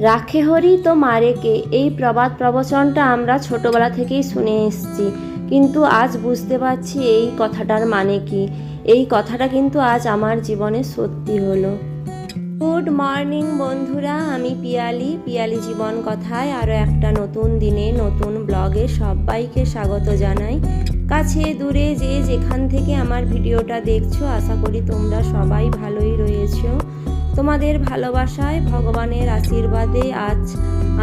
রাখে হরি তো মারে কে এই প্রবাদ প্রবচনটা আমরা ছোটবেলা থেকেই শুনে এসছি। কিন্তু আজ বুঝতে পারছি এই কথাটার মানে কি। এই কথাটা কিন্তু আজ আমার জীবনে সত্যি হলো। গুড মর্নিং বন্ধুরা, আমি পিয়ালি। পিয়ালি জীবন কথায় আরও একটা নতুন দিনে, নতুন ব্লগে সবাইকে স্বাগত জানাই। কাছে দূরে যে যেখান থেকে আমার ভিডিওটা দেখছ, আশা করি তোমরা সবাই ভালোই রয়েছো। তোমাদের ভালোবাসায় ভগবানের আশীর্বাদে আজ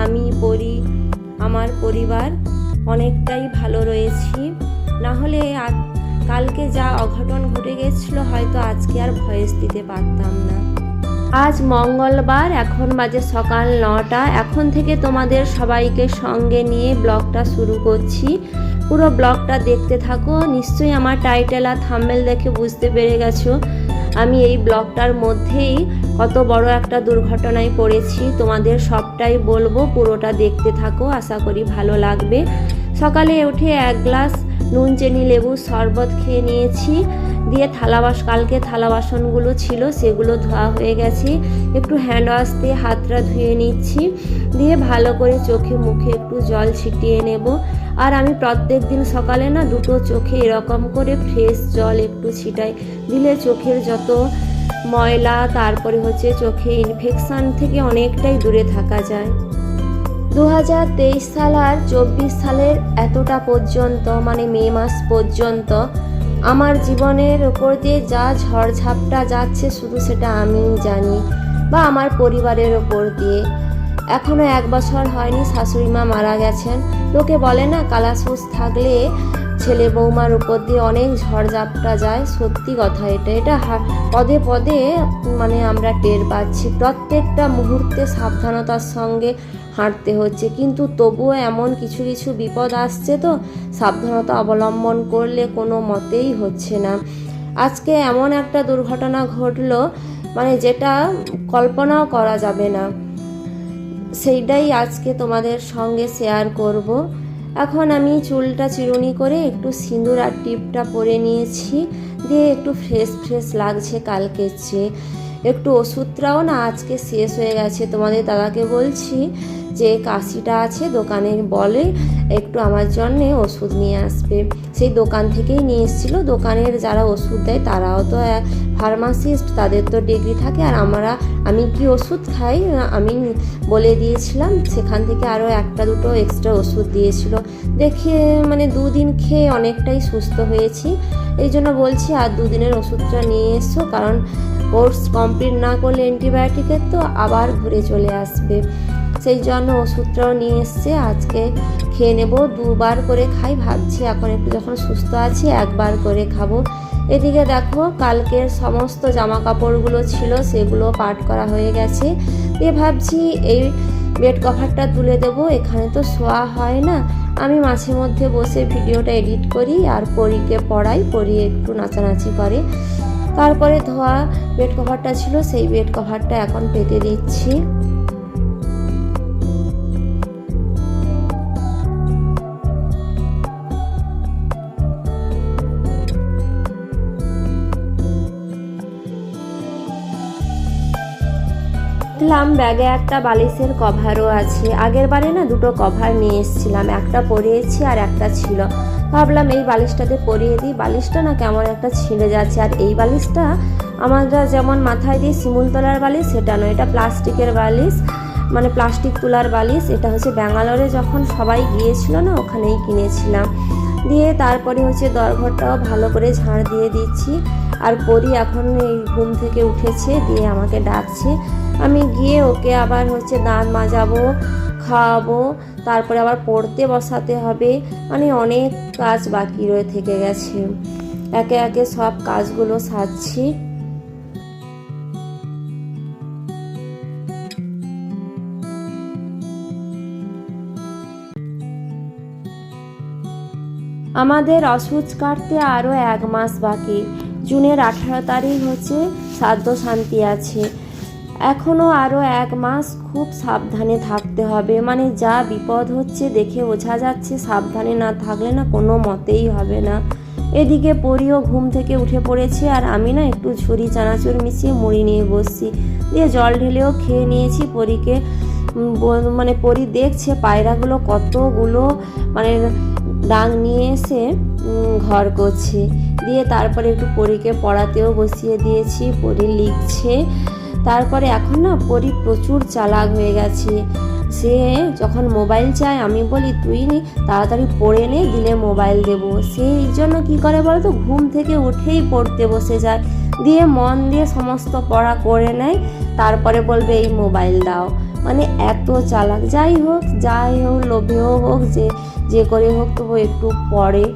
আমি পরি, আমার পরিবার। অনেকটাই ভালো রয়েছি। না হলে কালকে যা অঘটন ঘটে গেছিল, হয়তো আজকে আর ভয়েস দিতে পারতাম না। আজ মঙ্গলবার, এখন বাজে সকাল নটা। এখন থেকে তোমাদের সবাইকে সঙ্গে নিয়ে ব্লগটা শুরু করছি। পুরো ব্লগটা দেখতে থাকো। নিশ্চয়ই আমার টাইটেল আর থাম্বেল দেখে বুঝতে পেরে গেছো। আমি এই ব্লগটার মধ্যেই কত বড় একটা দুর্ঘটনায় পড়েছি। তোমাদের সবটাই বলব, পুরোটা দেখতে থাকো, আশা করি ভালো লাগবে। সকালে উঠে এক গ্লাস নুন, চিনি, লেবু শরবত খেয়ে নিয়েছি। দিয়ে থালা বাস, কালকে থালা বাসনগুলো ছিল, সেগুলো ধোয়া হয়ে গেছে। একটু হ্যান্ড ওয়াশ দিয়ে হাতটা ধুয়ে নিচ্ছি। দিয়ে ভালো করে চোখে মুখে একটু জল ছিটিয়ে নেব। আর আমি প্রত্যেক দিন সকালে না দুটো চোখে এরকম করে ফ্রেশ জল একটু ছিটাই। দিলে চোখের যত ময়লা, তারপরে হচ্ছে চোখে ইনফেকশান থেকে অনেকটাই দূরে থাকা যায়। দু হাজার তেইশ সাল আর চব্বিশ সালের এতটা পর্যন্ত মানে মে মাস পর্যন্ত, আমার জীবনের ওপর দিয়ে যা ঝড়ঝাপটা যাচ্ছে, শুধু সেটা আমিই জানি বা আমার পরিবারের ওপর দিয়ে। এখনও এক বছর হয়নি, শাশুড়ি মা মারা গেছেন। লোকে বলে না, কালাসুস থাকলে ছেলে বৌমার উপর দিয়ে অনেক ঝড়ঝাপটা যায়, সত্যি কথা এটা। এটা পদে পদে মানে আমরা টের পাচ্ছি। প্রত্যেকটা মুহূর্তে সাবধানতার সঙ্গে হাঁটতে হচ্ছে। কিন্তু তবুও এমন কিছু কিছু বিপদ আসছে তো, সাবধানতা অবলম্বন করলে কোনো মতেই হচ্ছে না। আজকে এমন একটা দুর্ঘটনা ঘটলো মানে যেটা কল্পনাও করা যাবে না। সেইটাই আজকে তোমাদের সঙ্গে শেয়ার করব। এখন আমি চুলটা চিরুনি করে একটু সিঁদুর আর টিপটা পরে নিয়েছি, দিয়ে একটু ফ্রেশ ফ্রেশ লাগছে কালকের চেয়ে। একটু ওষুধটাও না, আজকে শেষ হয়ে গেছে। তোমাদের দাদাকে বলছি যে, কাশিটা আছে, দোকানে বলে একটু আমার জন্য ওষুধ নিয়ে আসবে। সেই দোকান থেকেই নিয়ে এসেছিল। দোকানের যারা ওষুধ দেয়, তারাও তো ফার্মাসিস্ট, তাদের তো ডিগ্রি থাকে। আর আমরা, আমি কি ওষুধ খাই? আমি বলে দিয়েছিলাম, সেখান থেকে আরও একটা দুটো এক্সট্রা ওষুধ দিয়েছিল। দেখে মানে দুদিন খেয়ে অনেকটাই সুস্থ হয়েছি। এই জন্য বলছি, আর দুদিনের ওষুধটা নিয়ে এসো। কারণ কোর্স কমপ্লিট না করলে অ্যান্টিবায়োটিকের তো আবার ঘুরে চলে আসবে। সেই জন্য ওষুধটাও নিয়ে এসছে, আজকে খেয়ে নেব, দুবার করে খাই, ভাবছি এখন একটু যখন সুস্থ আছি, একবার করে খাব। এদিকে দেখো, কালকের সমস্ত জামা কাপড়গুলো ছিল, সেগুলো পাট করা হয়ে গেছে। দিয়ে ভাবছি এই বেড কভারটা তুলে দেবো, এখানে তো শোয়া হয় না। আমি মাঝে মধ্যে বসে ভিডিওটা এডিট করি আর পরীকে পড়াই পরি একটু নাচানাচি করে। তারপরে ধোয়া বেড কভারটা ছিল, সেই বেড কভারটা এখন পেতে দিচ্ছি। দেখলাম ব্যাগে একটা বালিশের কভারও আছে। আগের বারে না দুটো কভার নিয়ে এসেছিলাম, একটা পরিয়েছি আর একটা ছিল। ভাবলাম এই বালিশটাতে পরিয়ে দিই। বালিশটা না কেমন একটা ছিঁড়ে যাচ্ছে। আর এই বালিশটা আমরা যেমন মাথায় দিয়ে শিমুল তোলার বালিশ, সেটা নয়, এটা প্লাস্টিকের বালিশ মানে প্লাস্টিক তোলার বালিশ। এটা হচ্ছে ব্যাঙ্গালোরে যখন সবাই গিয়েছিল না, ওখানেই কিনেছিলাম। দিয়ে তারপরে হচ্ছে দরঘরটাও ভালো করে ঝাড় দিয়ে দিচ্ছি। আর পরি এখন এই ঘুম থেকে উঠেছে, দিয়ে আমাকে ডাকছে। আমি গিয়ে ওকে আবার হচ্ছে দাঁত মাজাবো। খাওয়াবো, তারপরে আবার পড়তে বসাতে হবে। মানে অনেক কাজ বাকি রয়ে থেকে গেছে। একে একে সব কাজগুলো সারছি। আমাদের অসুচ কাটতে আরও এক মাস বাকি। জুনের আঠারো তারিখ হচ্ছে শ্রাদ্ধ শান্তি আছে। এখনও আরও এক মাস খুব সাবধানে থাকতে হবে। মানে যা বিপদ হচ্ছে দেখে বোঝা যাচ্ছে সাবধানে না থাকলে না কোনো মতেই হবে না। এদিকে পরিও ঘুম থেকে উঠে পড়েছে আর আমি না একটু ঝুরি চানাচুর মিশিয়ে মুড়ি নিয়ে বসছি। দিয়ে জল ঢেলেও খেয়ে নিয়েছি পরীকে। মানে পরি দেখছে পায়রাগুলো কতগুলো মানে ডাং নিয়ে এসে ঘর করছে। দিয়ে তারপরে একটু পরীকে পড়াতেও বসিয়ে দিয়েছি। পরি লিখছে তারপরে এখন না পরি প্রচুর চালাক হয়ে গেছে। সে যখন মোবাইল চায়, আমি বলি, তুই নি, তাড়াতাড়ি পড়ে নে, দিলে মোবাইল দেবো। সেই জন্য কি করে বলো তো ঘুম থেকে উঠেই পড়তে বসে যায়। দিয়ে মন দিয়ে সমস্ত পড়া করে নেয়, তারপরে বলবে, এই মোবাইল দাও। মানে এত চালাক। যাই হোক যাই হোক, লোভেও হোক, যে যে করে হোক, তবু একটু পড়ে।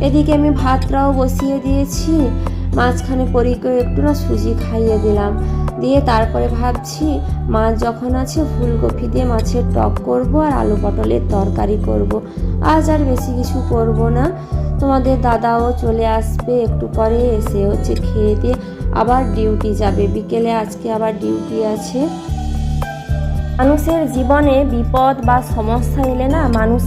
এদিকে আমি ভাতটাও বসিয়ে দিয়েছি। মাঝখানে পরীকে একটু না সুজি খাইয়ে দিলাম। দিয়ে তারপরে ভাবছি মাছ যখন আছে ফুলকপি দিয়ে মাছের টক করব আর আলু পটলের তরকারি করব। আজ আর বেশি কিছু করব না। তোমাদের দাদাও চলে আসবে, একটু পরে এসে হচ্ছে খেয়ে দিয়ে আবার ডিউটি যাবে। বিকেলে আজকে আবার ডিউটি আছে। মানুষের জীবনে বিপদ বা সমস্যা এলে না মানুষ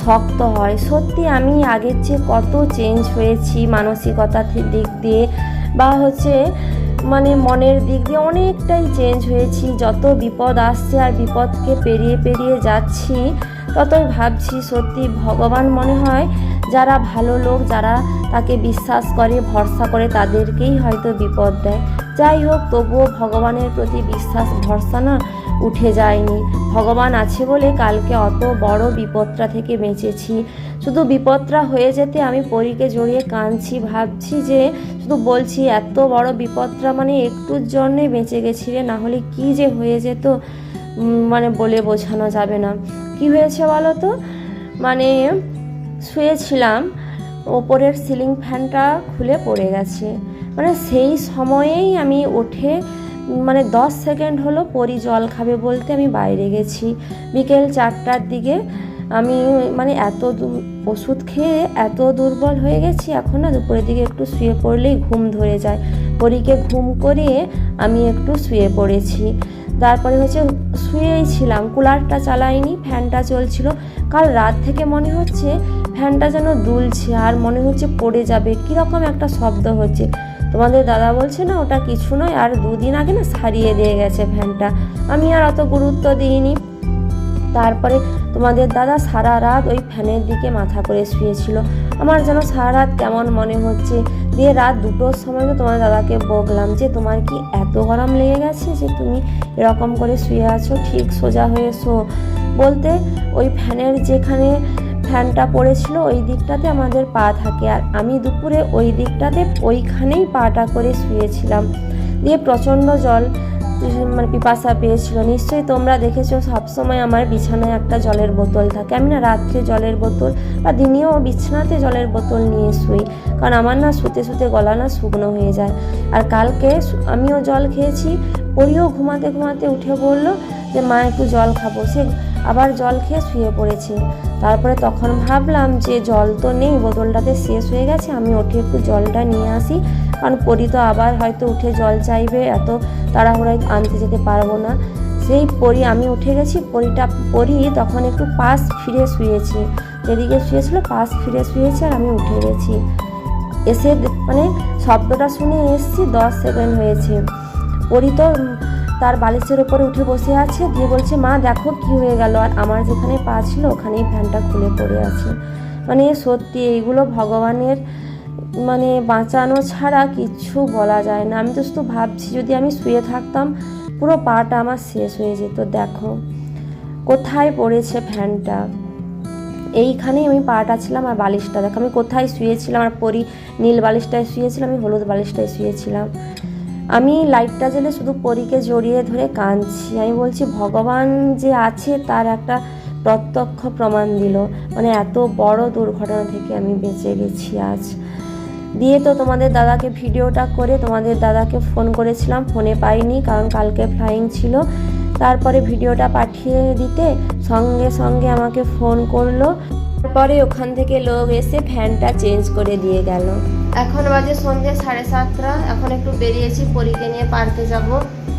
শক্ত হয়। সত্যি আমি আগের চেয়ে কত চেঞ্জ হয়েছি মানসিকতার দিক দিয়ে। বা হচ্ছে মানে মনের দিক দিয়ে অনেকটাই চেঞ্জ হয়েছি। যত বিপদ আসছে আর বিপদকে পেরিয়ে পেরিয়ে যাচ্ছি, ততই ভাবছি সত্যি ভগবান মনে হয় যারা ভালো লোক, যারা তাকে বিশ্বাস করে, ভরসা করে, তাদেরকেই হয়তো বিপদ দেয়। যাই হোক, তবুও ভগবানের প্রতি বিশ্বাস, ভরসা না উঠে যায়নি। ভগবান আছে বলে কালকে অত বড় বিপদটা থেকে বেঁচেছি। শুধু বিপদটা হয়ে যেতে আমি পরীকে জড়িয়ে কাঁদছি, ভাবছি যে শুধু বলছি, এত বড় বিপদটা মানে একটুর জন্যে বেঁচে গেছি রে না হলে কী যে হয়ে যেত? মানে বলে বোঝানো যাবে না। কি হয়েছে বলো তো? মানে শুয়েছিলাম, ওপরের সিলিং ফ্যানটা খুলে পড়ে গেছে। মানে সেই সময়েই আমি উঠে মানে দশ সেকেন্ড হলো পরি জল খাবে বলতে আমি বাইরে গেছি। বিকেল চারটার দিকে আমি মানে এত ওষুধ খেয়ে এত দুর্বল হয়ে গেছি, এখন না দুপুরের দিকে একটু শুয়ে পড়লেই ঘুম ধরে যায়। পরীকে ঘুম করিয়ে আমি একটু শুয়ে পড়েছি। তারপরে হচ্ছে শুয়েই ছিলাম, কুলারটা চালাইনি, ফ্যানটা চলছিল। কাল রাত থেকে মনে হচ্ছে ফ্যানটা যেন দুলছে, আর মনে হচ্ছে পড়ে যাবে। কীরকম একটা শব্দ হচ্ছে। তোমাদের দাদা বলছে না, ওটা কিছু নয়, আর দুদিন আগে না সারিয়ে দিয়ে গেছে ফ্যানটা। আমি আর অত গুরুত্ব দিইনি। তারপরে তোমাদের দাদা সারা রাত ওই ফ্যানের দিকে মাথা করে শুয়েছিল। আমার যেন সারা রাত কেমন মনে হচ্ছে দিয়ে রাত দুটোর সময় তোমার দাদাকে বকলাম যে, তোমার কি এত গরম লেগে গেছে যে তুমি এরকম করে শুয়ে আছো? ঠিক সোজা হয়ে শো। বলতে ওই ফ্যানের যেখানে ফ্যানটা পড়েছিল ওই দিকটাতে আমাদের পা থাকে আর আমি দুপুরে ওই দিকটাতে ওইখানেই পাটা করে শুয়েছিলাম। দিয়ে প্রচণ্ড জল মানে পিপাসা পেয়েছিল। নিশ্চয়ই তোমরা দেখেছ সবসময় আমার বিছানায় একটা জলের বোতল থাকে। আমি না রাত্রে জলের বোতল বা দিনেও বিছানাতে জলের বোতল নিয়ে শুই, কারণ আমার না শুতে শুতে গলা না শুকনো হয়ে যায়। আর কালকে আমিও জল খেয়েছি, পরিও ঘুমাতে ঘুমাতে উঠে বলল যে, মা, একটু জল খাব। সে আবার জল খেয়ে শুয়ে পড়েছে। তারপরে তখন ভাবলাম যে জল তো নেই, বোতলটাতে শেষ হয়ে গেছে, আমি উঠে একটু জলটা নিয়ে আসি। কারণ পরি তো আবার হয়তো উঠে জল চাইবে, এত তাড়াহুড়ায় আনতে যেতে পারব না। সেই পরি, আমি উঠে গেছি, পরিটা, পরি তখন একটু পাশ ফিরে শুয়েছি। যেদিকে শুয়েছিল পাশ ফিরে শুয়েছে আর আমি উঠে গেছি। এসে মানে শব্দটা শুনে এসছি, দশ সেকেন্ড হয়েছে। পরি তো তার বালিশের ওপরে উঠে বসে আছে, দিয়ে বলছে, মা, দেখো কি হয়ে গেল। আর আমার যেখানে পা ছিল, ওখানেই ফ্যানটা খুলে পড়ে আছে। মানে সত্যি, এইগুলো ভগবানের মানে বাঁচানো ছাড়া কিচ্ছু বলা যায় না। আমি তো শুধু ভাবছি, যদি আমি শুয়ে থাকতাম, পুরো পাটা আমার শেষ হয়ে যেত। দেখো, কোথায় পড়েছে ফ্যানটা? এইখানেই আমি পাটা ছিলাম আর বালিশটা। দেখো, আমি কোথায় শুয়েছিলাম? আর পরি, নীল বালিশটায় শুয়েছিলাম, আমি হলুদ বালিশটায় শুয়েছিলাম। আমি লাইটটা জ্বেলে শুধু পরীকে জড়িয়ে ধরে কাঁদছি। আমি বলছি, ভগবান যে আছে তার একটা প্রত্যক্ষ প্রমাণ দিল। মানে এত বড় দুর্ঘটনা থেকে আমি বেঁচে গেছি আজ। দিয়ে তো তোমাদের দাদাকে ভিডিওটা করে তোমাদের দাদাকে ফোন করেছিলাম। ফোনে পাইনি কারণ কালকে ফ্লাইং ছিল। তারপরে ভিডিওটা পাঠিয়ে দিতে সঙ্গে সঙ্গে আমাকে ফোন করল। তারপরে ওখান থেকে লোক এসে ফ্যানটা চেঞ্জ করে দিয়ে গেল। এখন বাজে সন্ধ্যে সাড়ে সাতটা। এখন একটু বেরিয়েছি, পরীকে নিয়ে পার্কে যাব।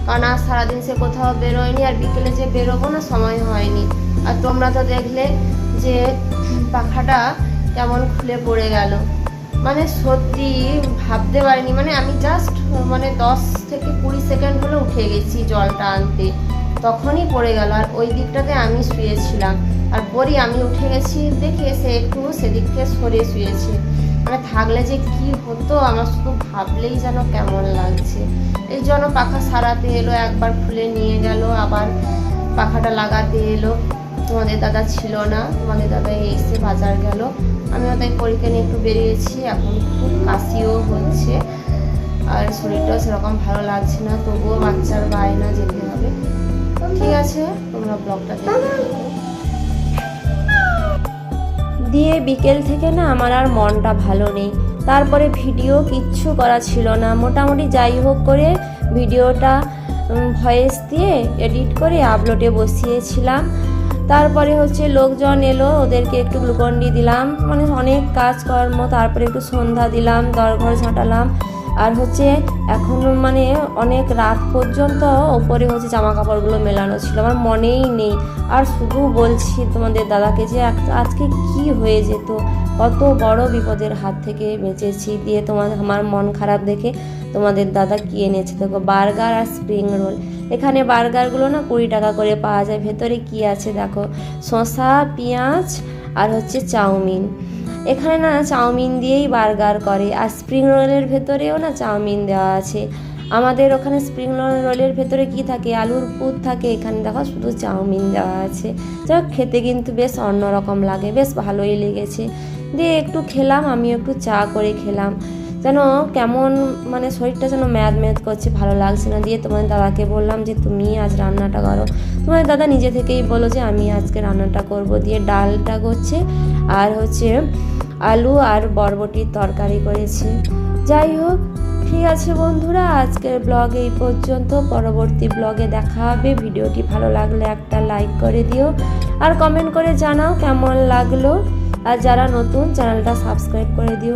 কারণ আর সারাদিন সে কোথাও বেরোয়নি আর বিকেলে যে বেরোবো না, সময় হয়নি। আর তোমরা তো দেখলে যে পাখাটা কেমন খুলে পড়ে গেল। মানে সত্যি ভাবতে পারিনি। মানে আমি জাস্ট মানে দশ থেকে কুড়ি সেকেন্ড হলে উঠে গেছি জলটা আনতে। তখনই পড়ে গেল। আর ওই দিকটাতে আমি শুয়েছিলাম। আর পরই আমি উঠে গেছি দেখি সে একটু সেদিককে সরে শুয়েছে। মানে থাকলে যে কি হতো, আমার শুধু ভাবলেই যেন কেমন লাগছে। এই জন্য পাখা সারাতে এলো, একবার খুলে নিয়ে গেল, আবার পাখাটা লাগাতে এলো। তোমাদের দাদা ছিল না, তোমাদের দাদা এসে বাজার গেল। আমিও তাই পরীক্ষা নিয়ে একটু বেরিয়েছি, এখন খুব কাশিও হচ্ছে। আর শরীরটাও সেরকম ভালো লাগছে না, তবুও বাচ্চার বায়না যেতে হবে। ঠিক আছে, তোমরা ব্লগটা দেখো। দিয়ে বিকেল থেকে না আমার আর মনটা ভালো নেই। তারপরে ভিডিও কিচ্ছু করা ছিল না। মোটামুটি যাই হোক করে ভিডিওটা ভয়েস দিয়ে এডিট করে আপলোডে বসিয়েছিলাম। তারপরে হচ্ছে লোকজন এলো, ওদেরকে একটু গ্লুকন্ডি দিলাম। মানে অনেক কাজকর্ম, তারপরে একটু সন্ধ্যা দিলাম, দরঘর ঝাঁটালাম। আর হচ্ছে এখন মানে অনেক রাত পর্যন্ত ওপরে হচ্ছে জামা কাপড়গুলো মেলানো ছিল। আমার মনেই নেই। আর শুধু বলছি তোমাদের দাদাকে যে আজ- আজকে কি হয়ে যেত? কত বড় বিপদের হাত থেকে বেঁচেছি। দিয়ে তোমার, আমার মন খারাপ দেখে তোমাদের দাদা কি এনেছে? দেখো, বার্গার আর স্প্রিং রোল। এখানে বার্গারগুলো না কুড়ি টাকা করে পাওয়া যায়। ভেতরে কি আছে দেখো? শসা, পেঁয়াজ আর হচ্ছে চাউমিন। এখানে না চাউমিন দিয়েই বার্গার করে, আর স্প্রিং রোলের ভেতরেও না চাউমিন দেওয়া আছে। আমাদের ওখানে স্প্রিং রোলের ভেতরে কি থাকে? আলুর পুর থাকে, এখানে দেখো শুধু চাউমিন দেওয়া আছে। যাই খেতে কিন্তু বেশ অন্যরকম লাগে, বেশ ভালোই লেগেছে। দিয়ে একটু খেলাম আমি একটু চা করে খেলাম। যেন কেমন মানে শরীরটা যেন ম্যাদ ম্যাদ করছে, ভালো লাগছে না। দিয়ে তোমার দাদাকে বললাম যে, তুমি আজ রান্নাটা করো। তোমার দাদা নিজে থেকেই বলো যে, আমি আজকে রান্নাটা করব। দিয়ে ডালটা করছে, আর হচ্ছে আলু আর বরবটির তরকারি করেছি। যাই হোক, ঠিক আছে বন্ধুরা, আজকের ব্লগ এই পর্যন্ত। পরবর্তী ব্লগে দেখা হবে। ভিডিওটি ভালো লাগলে একটা লাইক করে দিও আর কমেন্ট করে জানাও কেমন লাগল। আর যারা নতুন, চ্যানেলটা সাবস্ক্রাইব করে দিও।